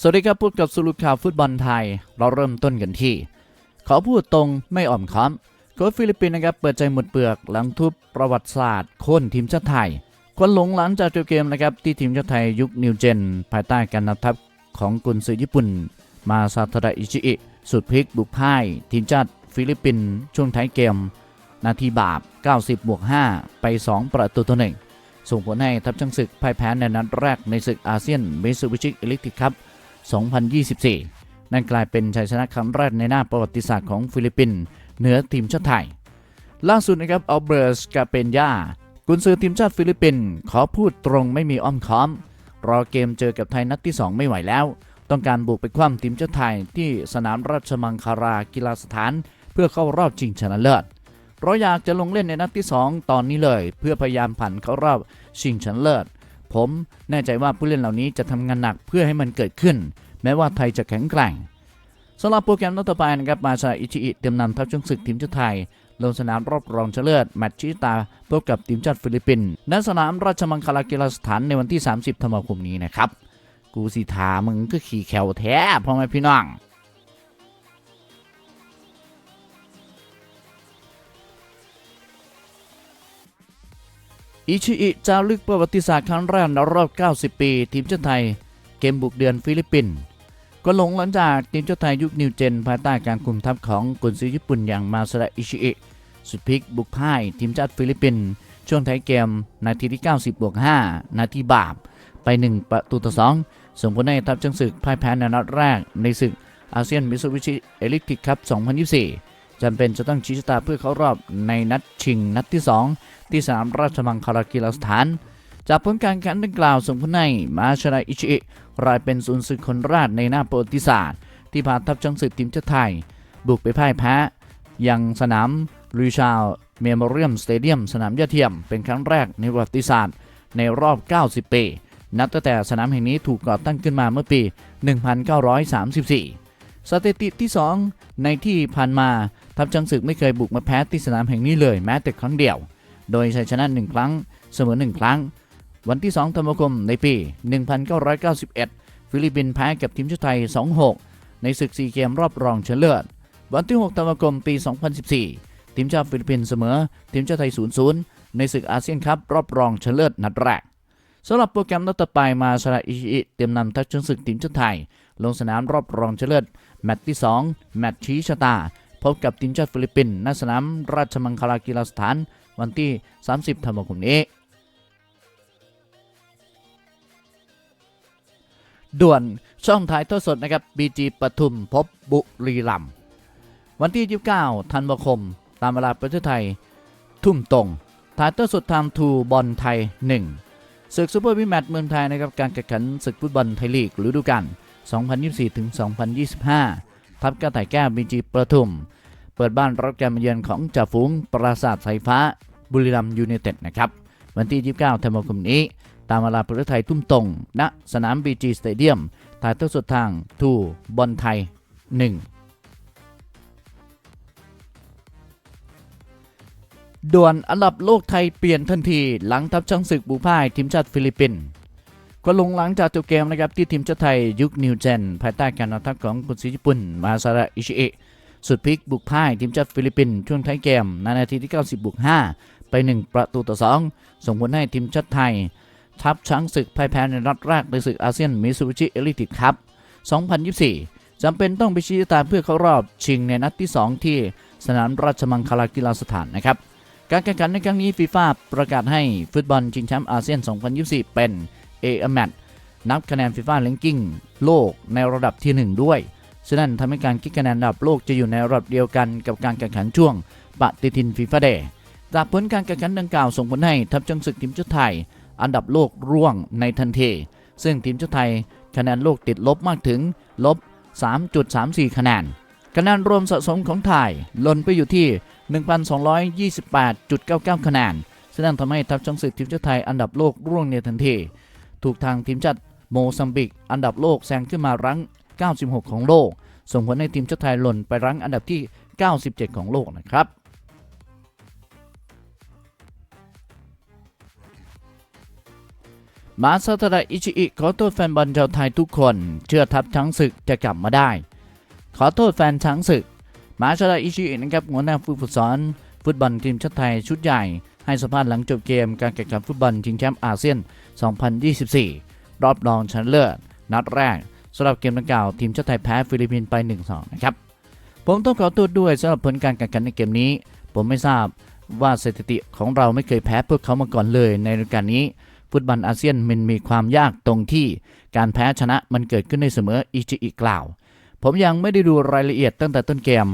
สวัสดีครับพบกับสุรุข่าวฟุตบอลไทย เราเริ่มต้นกันที่ ขอพูดตรงไม่อ่อมค้อมโค้ชฟิลิปปินส์นะครับเปิดใจหมดเปลือกหลังทุบประวัติศาสตร์โค่นทีมชาติไทยคนหลงหลังจากเกมนะครับที่ทีมชาติไทยยุคนิวเจน ภายใต้การนำทัพของกุนซือญี่ปุ่น มาซาทาดะอิชิอิสุดพลิกบุกพ่าย ทีมชาติฟิลิปปินส์ช่วงท้ายเกม นาทีบาป 90บวก5ไป 2 ประตูต่อหนึ่งส่งผลให้ทัพช้างศึกพ่ายแพ้ในนัดแรกในศึกอาเซียนเมซูบิชิเอลิกติคัพ 2024 นั่นกลายเป็นชัยชนะครั้งแรกในหน้าประวัติศาสตร์ของฟิลิปปินส์เหนือทีมชาติไทย ล่าสุดนะครับอัลเบิร์สกาเปนยากุนซือทีมชาติฟิลิปปินส์ขอพูดตรงไม่มีอ้อมค้อม รอเกมเจอกับไทยนัดที่ 2 ไม่ไหวแล้ว ต้องการบุกไปคว่ำทีมชาติไทยที่สนามราชมังคลากีฬาสถาน เพื่อเข้ารอบชิงชนะเลิศเราอยากจะลงเล่นในนัดที่ 2 ตอนนี้เลย เพื่อพยายามผ่านเข้ารอบชิงชนะเลิศ ผมแน่ใจว่าผู้เล่นเหล่านี้จะทำงานหนักเพื่อให้มันเกิดขึ้น แม้ว่าไทยจะแข็งแกร่งสำหรับโปรแกรมนัดต่อไปนะครับมาซาอิชิอิเตรียมนำทัพช้างศึกทีมชาติไทยลงสนามรอบรองชนะเลิศแมตช์ชิตาพบกับทีมชาติฟิลิปปินส์ณสนามราชมังคลากีฬาสถานในวันที่ 30 ธันวาคมนี้นะครับ กูสิทามึงก็ขี่แขวแท้พ่อแม่พี่น้อง อิชิอิจารึกประวัติศาสตร์ครั้งแรกในรอบ 90 ปี ทีมชาติไทย เกมบุกเดือนฟิลิปปินส์ก็ลงหลังจากทีมชาติไทยยุคนิวเจน ภายใต้การคุมทัพของกุนซือญี่ปุ่นอย่างมาซาดะอิชิอิสุดพลิกบุกพ่ายทีมชาติฟิลิปปินส์ช่วงท้ายเกม นาทีที่ 90บวก5นาทีบาปไป 1 ประตูต่อ 2 ส่งผลให้ทัพจังศึกพ่ายแพ้ในนัดแรกในศึกอาเซียนมิซูบิชิเอลิกติกคัพ2024 จำเป็นจะต้องชี้ชะตาเพื่อเข้ารอบในนัดชิงนัดที่ 2 ที่สนามราชมังคลากีฬาสถาน จากผลการแข่งขันดังกล่าวส่งผลให้มาชนะอิชิกลายเป็นศูนย์ศึกคนแรกในหน้าประวัติศาสตร์ ที่พาทัพจังศึกทีมชาติไทย บุกไปพ่ายแพ้ยังสนามริชาลเมมโมเรียมสเตเดียมสนามยอดเยี่ยม เป็นครั้งแรกในประวัติศาสตร์ ในรอบ 90 ปี นับตั้งแต่สนามแห่งนี้ถูกก่อตั้งขึ้นมาเมื่อปี 1934 สถิติที่ 2 ในที่ผ่านมา ทัพจังศึกไม่เคยบุกมาแพ้ที่สนามแห่งนี้เลยแม้แต่ครั้งเดียว โดยชัยชนะ 1 ครั้ง เสมอ 1 ครั้ง วันที่ 2 ธันวาคมในปี 1991 ฟิลิปปินส์แพ้กับทีมชาติไทย 2-6 ในศึกซีเกมรอบรองชนะเลิศ วันที่ 6 ธันวาคมปี 2014 ทีมชาติฟิลิปปินส์เสมอ ทีมชาติไทย 0-0 ในศึกอาเซียนคัพรอบรองชนะเลิศนัดแรกสำหรับโปรแกรมนัดต่อไปมาซาราอิชิอิเตรียมนำทัพช้างศึกทีมชาติไทย ลงสนามรอบรองชนะเลิศแมตช์ที่ 2 แมตช์ชี้ชะตา พบกับทีมชาติฟิลิปปินส์ณสนามราชมังคลากีฬาสถานวันที่ 30 ธันวาคมนี้ ด่วนช่องถ่ายทอดสดนะครับ BG ปทุมพบบุรีรัมย์วันที่ 29 ธันวาคม ตามเวลาประเทศไทย ทุ่มตรงถ่ายทอดสดทางทูบอลไทย 1 ศึกซูเปอร์วิมแมตช์เมืองไทยนะครับการแข่งขันศึกฟุตบอลไทยลีกฤดูกาล2024-2025 ทัพกระต่ายแก้ว BG ประทุม เปิดบ้านรับการมาเยือนของจ่าฝูงปราสาทสายฟ้า บุรีรัมย์ยูไนเต็ดนะครับวันที่ 29ธันวาคมนี้ ตามเวลาประเทศไทยทุ่มตรง ณ สนาม BG Stadium ถ่ายทอดสดทางทูบอลไทย 1 ด่วนอันดับโลกไทยเปลี่ยนทันทีหลังทัพช้างศึกบุพ่ายทีมชาติฟิลิปปินส์ ก็ลงหลังจากจบเกมนะครับที่ทีมชาติไทยยุคนิวเจนภายใต้การนำทัพของกุนซือญี่ปุ่น มาซาระอิชิเอะสุดพลิกบุกพ่ายทีมชาติฟิลิปปินส์ช่วงท้ายเกมในนาทีที่ 90บวก5ไป 1 ประตูต่อ 2 ส่งผลให้ทีมชาติไทย ทัพช้างศึกพ่ายแพ้ในนัดแรกในศึกอาเซียนมิซูบิชิเอลิติคัพ2024จำเป็นต้องไปชี้ตาเพื่อเข้ารอบชิงในนัดที่ 2 ที่สนามราชมังคลากีฬาสถานนะครับการแข่งขันในครั้งนี้ฟีฟ่าประกาศให้ฟุตบอลชิงแชมป์อาเซียน 2024 เป็น a m a t นับคะแนนฟีฟ่าแ a งกิ้งโลกในระดับที่ 1 ด้วยฉะนั้นทำให้การคิดคะแนนระดับโลกจะอยู่ในระดับเดียวกันกับการแข่งขันช่วงปฏิทินฟีฟ่าเดย์จากผลการแข่งขันดังกล่าวส่งผลให้ทัพจังศึกทีมชาติไทย อันดับโลกร่วงในทันทีซึ่งทีมชาติไทยคะแนนโลกติดลบมากถึงลบ 3.34 คะแนนคะแนนรวมสะสมของไทยล่นไปอยู่ที่ 1,228.99 คะแนนแสดงทำให้ทัพช้างศึกทีมชาติไทยอันดับโลกร่วงในทันที ถูกทางทีมชาติโมซัมบิก อันดับโลกแซงขึ้นมารั้ง 96 ของโลก ส่งผลให้ทีมชาติไทยหล่นไปรั้งอันดับที่ 97 ของโลกนะครับมาซาตาดะอิชิอิขอโทษแฟนบอลชาวไทยทุกคน เชื่อทัพช้างศึกจะกลับมาได้ ขอโทษแฟนช้างศึก มาซาตาดะอิชิอินะครับหัวหน้าผู้ฝึกสอน ฟุตบอลทีมชาติไทยชุดใหญ่ ให้สัมภาษณ์หลังจบเกมการแข่งขันฟุตบอลชิงแชมป์อาเซียน 2024 รอบรองชนะเลิศนัดแรกสำหรับเกมดังกล่าวทีมชาติไทยแพ้ฟิลิปปินส์ไป 1-2 นะครับ ผมต้องขอโทษด้วยสำหรับผลการแข่งขันในเกมนี้ ผมไม่ทราบว่าสถิติของเราไม่เคยแพ้พวกเขามาก่อนเลยในฤดูกาลนี้ ฟุตบอลอาเซียนมันมีความยากตรงที่ การแพ้ชนะมันเกิดขึ้นได้เสมออิจิอิกล่าว ผมยังไม่ได้ดูรายละเอียดตั้งแต่ต้นเกม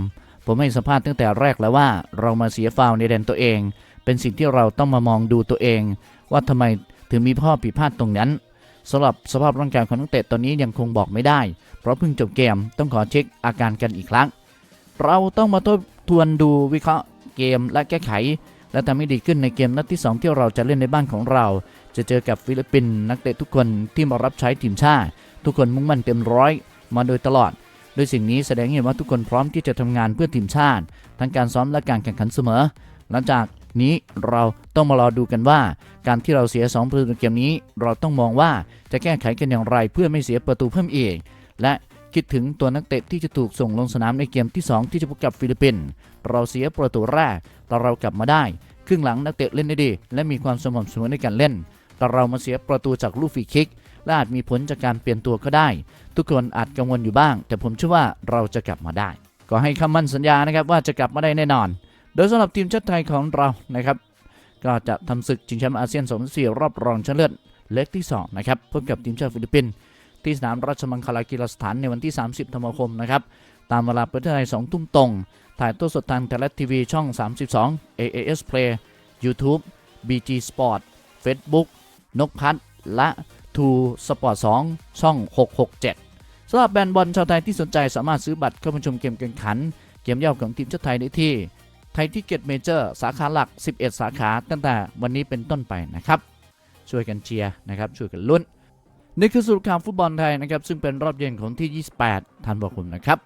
ผมให้สัมภาษณ์ตั้งแต่แรกแล้วว่า เรามาเสียฟาวล์ในแดนตัวเอง เป็นสิ่งที่เราต้องมามองดูตัวเอง ว่าทำไมถึงมีข้อผิดพลาดตรงนั้นสำหรับสภาพร่างกายของนักเตะตอนนี้ยังคงบอกไม่ได้ เพราะเพิ่งจบเกมต้องขอเช็คอาการกันอีกครั้ง เราต้องมาทบทวนดูวิเคราะห์เกมและแก้ไข และทำให้ดีขึ้นในเกมนัดที่ 2 ที่เราจะเล่นในบ้านของเรา จะเจอกับฟิลิปปินส์นักเตะทุกคนที่มารับใช้ทีมชาติ ทุกคนมุ่งมั่นเต็มร้อยมาโดยตลอดโดยสิ่งนี้แสดงเห็นว่าทุกคนพร้อมที่จะทำงานเพื่อทีมชาติ ทั้งการซ้อมและการแข่งขันเสมอ หลังจาก นี้เราต้องมารอดูกันว่า การที่เราเสีย2ประตูในเกมนี้ เราต้องมองว่าจะแก้ไขกันอย่างไรเพื่อไม่เสียประตูเพิ่มอีกและคิดถึงตัวนักเตะที่จะถูกส่งลงสนามในเกมที่ 2 ที่จะพบกับฟิลิปปินส์เราเสียประตูแรกแต่เรากลับมาได้ ครึ่งหลังนักเตะเล่นได้ดี และมีความสม่ำเสมอในการเล่น แต่เรามาเสียประตูจากลูกฟรีคิก และอาจมีผลจากการเปลี่ยนตัวก็ได้ ทุกคนอาจกังวลอยู่บ้าง แต่ผมเชื่อว่าเราจะกลับมาได้ ก็ให้คำมั่นสัญญานะครับว่าจะกลับมาได้แน่นอน โดยสำหรับทีมชาติไทยของเรานะครับก็จะทำศึกชิงแชมป์อาเซียน2024รอบรองชนะเลิศเล็กที่ 2 นะครับพบกับทีมชาติฟิลิปปินส์ที่สนามราชมังคลากีฬาสถานในวันที่ 30 ธันวาคมนะครับตามเวลาประเทศไทย 2 ทุ่มตรง ถ่ายตัวสดทางไทยรัฐทีวีช่อง 32 AAS Play YouTube BG Sport Facebook นกพัฒและทูสปอร์ต2ช่อง 667สำหรับแบนด์บอลชาวไทยที่สนใจสามารถซื้อบัตรเข้ามาชมเกมแข่งขัน เกมเย่าของทีมชาติไทยได้ที่ ไทยที่เก็ตเมเจอร์สาขาหลัก 11 สาขาตั้งแต่วันนี้เป็นต้นไปนะครับ ช่วยกันเชียร์นะครับ ช่วยกันลุ้น นี่คือสรุปข่าวฟุตบอลไทยนะครับ ซึ่งเป็นรอบเย็นของที่ 28 ธันวาคมนะครับ